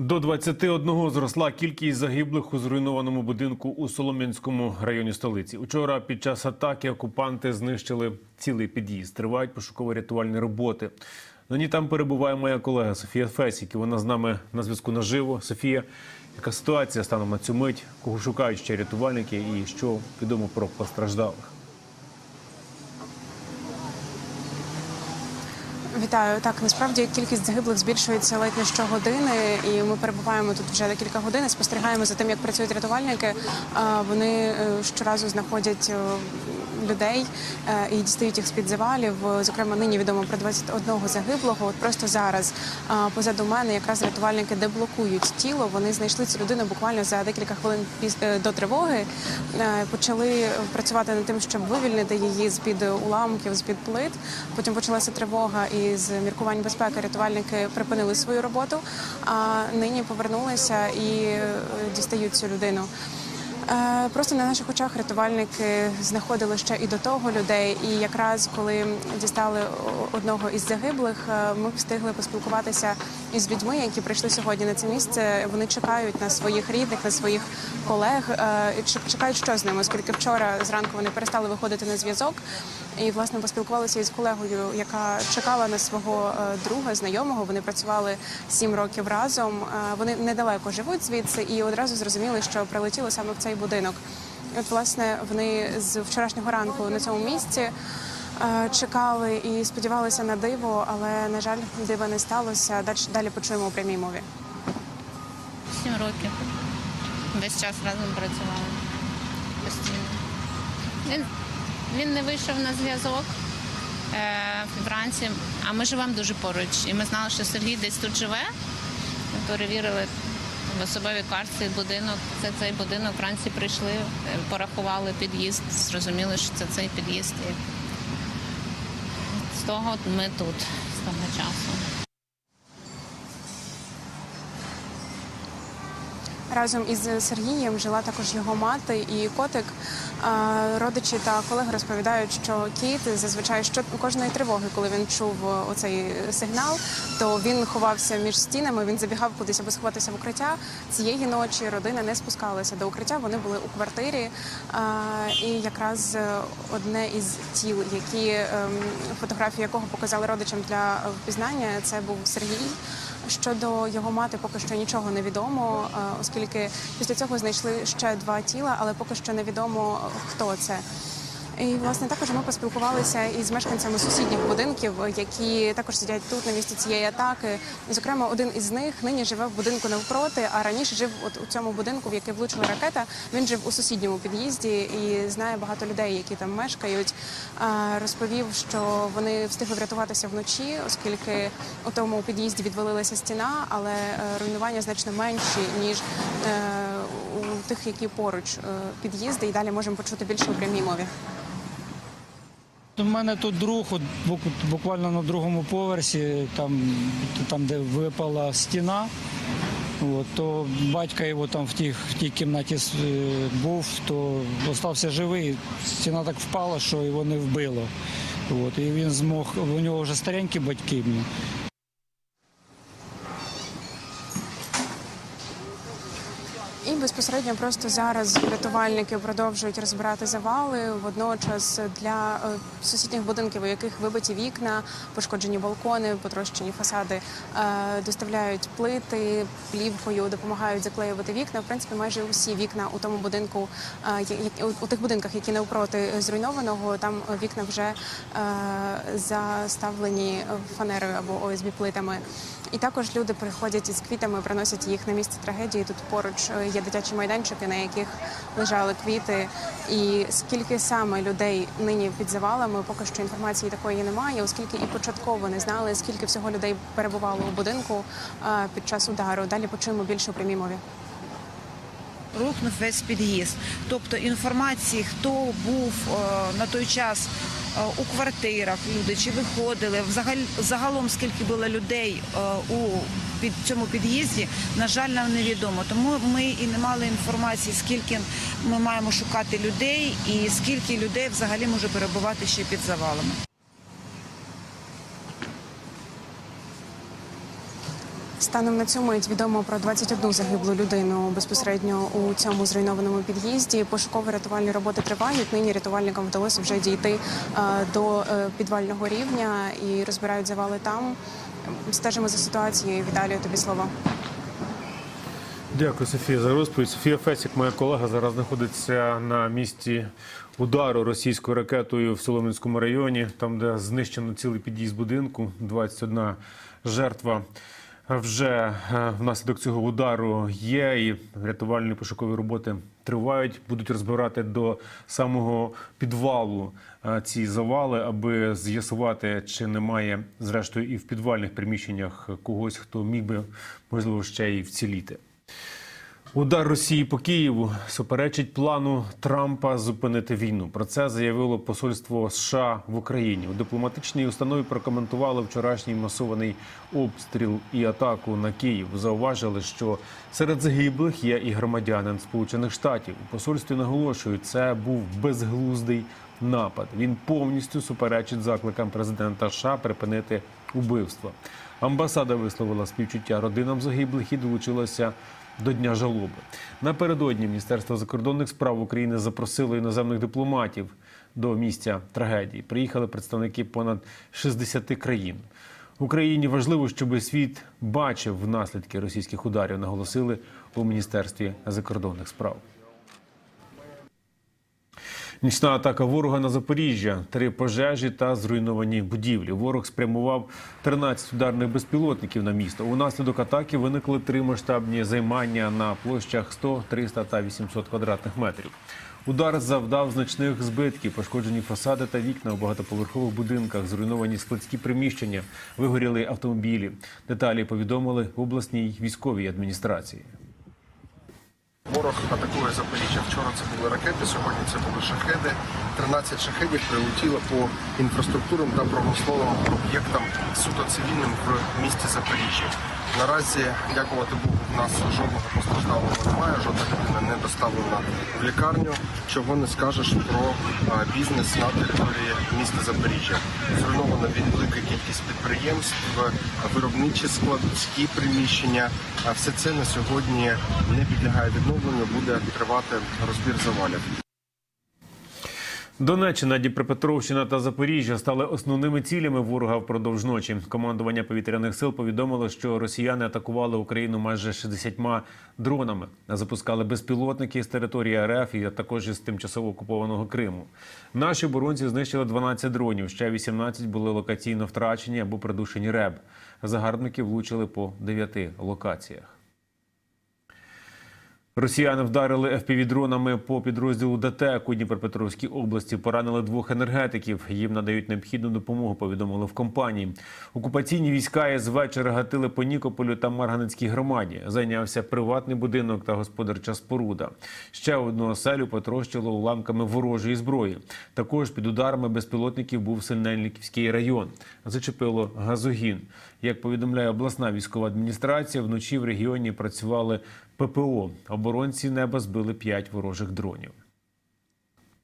До 21 зросла кількість загиблих у зруйнованому будинку у Солом'янському районі столиці. Учора під час атаки окупанти знищили цілий під'їзд. Тривають пошуково-рятувальні роботи. Нині там перебуває моя колега Софія Фесік. Вона з нами на зв'язку наживо. Софія, яка ситуація станом на цю мить? Кого шукають ще рятувальники і що відомо про постраждалих? Вітаю. Так, насправді кількість загиблих збільшується ледь не щогодини, і ми перебуваємо тут вже декілька годин. Спостерігаємо за тим, як працюють рятувальники. Вони е, щоразу знаходять е, людей е, і дістають їх з під завалів. Зокрема, нині відомо про 21 загиблого. От просто зараз позаду мене якраз рятувальники деблокують тіло. Вони знайшли цю людину буквально за декілька хвилин е, до тривоги. Е, Почали працювати над тим, щоб вивільнити її з під уламків, з під плит. Потім почалася тривога, і з міркувань безпеки рятувальники припинили свою роботу. А нині повернулися і е, дістають цю людину. Е, Просто на наших очах рятувальники знаходили ще і до того людей. І якраз коли дістали одного із загиблих, е, ми встигли поспілкуватися із людьми, які прийшли сьогодні на це місце. Вони чекають на своїх рідних, на своїх колег. е, чекають, що з ними, оскільки вчора зранку вони перестали виходити на зв'язок. І власне поспілкувалися із колегою, яка чекала на свого друга, знайомого. Вони працювали сім років разом. Вони недалеко живуть звідси і одразу зрозуміли, що прилетіло саме в цей будинок. І От, власне, вони з вчорашнього ранку на цьому місці е, чекали і сподівалися на диво, але на жаль, дива не сталося. Далі, далі почуємо у прямій мові. Сім років. Весь час разом працювали. Постійно. Він, не вийшов на зв'язок е, вранці, а ми живемо дуже поруч. І ми знали, що Сергій десь тут живе. Перевірили в особовій карці будинок. Це цей будинок. Вранці прийшли, е, порахували під'їзд, зрозуміли, що це цей під'їзд. І з того ми тут, з того часу. Разом із Сергієм жила також його мати і котик. Родичі та колеги розповідають, що кіт зазвичай що кожної тривоги, коли він чув оцей сигнал, то він ховався між стінами. Він забігав кудись, аби сховатися в укриття. Цієї ночі родина не спускалася до укриття. Вони були у квартирі. І якраз е, одне із тіл, які ем, фотографії якого показали родичам для впізнання, це був Сергій. Щодо його мати, поки що нічого не відомо, е, оскільки після цього знайшли ще два тіла, але поки що невідомо хто це. І власне також ми поспілкувалися із мешканцями сусідніх будинків, які також сидять тут на місці цієї атаки. Зокрема, один із них нині живе в будинку навпроти, а раніше жив от у цьому будинку, в який влучила ракета. Він жив у сусідньому під'їзді і знає багато людей, які там мешкають. Розповів, що вони встигли врятуватися вночі, оскільки у тому під'їзді відвалилася стіна, але е, руйнування значно менші ніж е, у тих, які поруч е, під'їзди. І далі можемо почути більше у прямій мові. У мене тут друг, буквально на другому поверсі, там, там де випала стіна. От, то батько його там в тій, в тій кімнаті е, був, то залишився живий. Стіна так впала, що його не вбило. От, і він змог, у нього вже старенькі батьки. І безпосередньо просто зараз рятувальники продовжують розбирати завали. Водночас для е, сусідніх будинків, у яких вибиті вікна, пошкоджені балкони, потрощені фасади, е, доставляють плити плівкою, допомагають заклеювати вікна. В принципі, майже усі вікна у тому будинку, е, у- тих будинках, які навпроти зруйнованого, там вікна вже заставлені фанерою або ОСБ плитами. І також люди приходять із квітами, приносять їх на місце трагедії. Тут поруч е, є дитячі майданчики, на яких лежали квіти. І скільки саме людей нині під завалами, поки що інформації такої немає, оскільки і початково не знали, скільки всього людей перебувало у будинку е, під час удару. Далі почуємо більше у прямій мові. рухнув весь під'їзд. Тобто інформації, хто був е, на той час у квартирах, люди чи виходили, взагалі загалом скільки було людей е, у під цьому під'їзді, на жаль, нам невідомо. Тому ми і не мали інформації, скільки ми маємо шукати людей, і скільки людей взагалі може перебувати ще під завалами. Станом на цю мить відомо про 21 загиблу людину безпосередньо у цьому зруйнованому під'їзді. Пошуково-рятувальні роботи тривають. Нині рятувальникам вдалося вже дійти е, до е, підвального рівня і розбирають завали там. Стежимо за ситуацією. Віталію, тобі слово. Дякую, Софія, за розповідь. Софія Фесік, моя колега, зараз знаходиться на місці удару російською ракетою в Солом'янському районі, там, де знищено цілий під'їзд будинку, 21 жертва. Вже е, внаслідок цього удару є, і рятувальні пошукові роботи тривають. Будуть розбирати до самого підвалу е, ці завали, аби з'ясувати, чи немає зрештою і в підвальних приміщеннях когось, хто міг би можливо ще й вціліти. Удар Росії по Києву суперечить плану Трампа зупинити війну. Про це заявило посольство США в Україні. У дипломатичній установі прокоментували вчорашній масований обстріл і атаку на Київ. Зауважили, що серед загиблих є і громадянин Сполучених Штатів. У посольстві наголошують, це був безглуздий напад. Він повністю суперечить закликам президента США припинити убивства. Амбасада висловила співчуття родинам загиблих і долучилася до дня жалоби. Напередодні Міністерство закордонних справ України запросило іноземних дипломатів до місця трагедії. Приїхали представники понад 60 країн. Україні важливо, щоб світ бачив наслідки російських ударів, наголосили у міністерстві закордонних справ. Нічна атака ворога на Запоріжжя, три пожежі та зруйновані будівлі. Ворог спрямував 13 ударних безпілотників на місто. Унаслідок атаки виникли три масштабні займання на площах 100, 300 та 800 квадратних метрів. Удар завдав значних збитків, пошкоджені фасади та вікна у багатоповерхових будинках, зруйновані складські приміщення, вигоріли автомобілі. Деталі повідомили в обласній військовій адміністрації. Ворог атакує Запоріжжя. Вчора це були ракети, сьогодні це були шахеди. 13 шахедів прилетіло по інфраструктурним та промисловим об'єктам суто цивільним в місті Запоріжжя. Наразі, дякувати Богу, в нас жодного постраждалого немає, жодна людина не доставлена в лікарню. Чого не скажеш про бізнес на території міста Запоріжжя. Зруйнована велика кількість підприємств, виробничі складські приміщення. Все це на сьогодні не підлягає відновленню, буде тривати розбір завалів. Донеччина, Дніпропетровщина та Запоріжжя стали основними цілями ворога впродовж ночі. Командування повітряних сил повідомило, що росіяни атакували Україну майже 60 дронами, запускали безпілотники з території РФ і також із тимчасово окупованого Криму. Наші оборонці знищили 12 дронів. Ще 18 були локаційно втрачені або придушені РЕБ. Загарбники влучили по 9 локаціях. Росіяни вдарили FPV-дронами по підрозділу ДТЕК у Дніпропетровській області. Поранили двох енергетиків. Їм надають необхідну допомогу. Повідомили в компанії. Окупаційні війська з вечора гатили по Нікополю та Марганецькій громаді. Зайнявся приватний будинок та господарча споруда. Ще одну оселю потрощило уламками ворожої зброї. Також під ударами безпілотників був Синельниківський район. Зачепило газогін. Як повідомляє обласна військова адміністрація, вночі в регіоні працювали ППО. Оборонці неба збили п'ять ворожих дронів.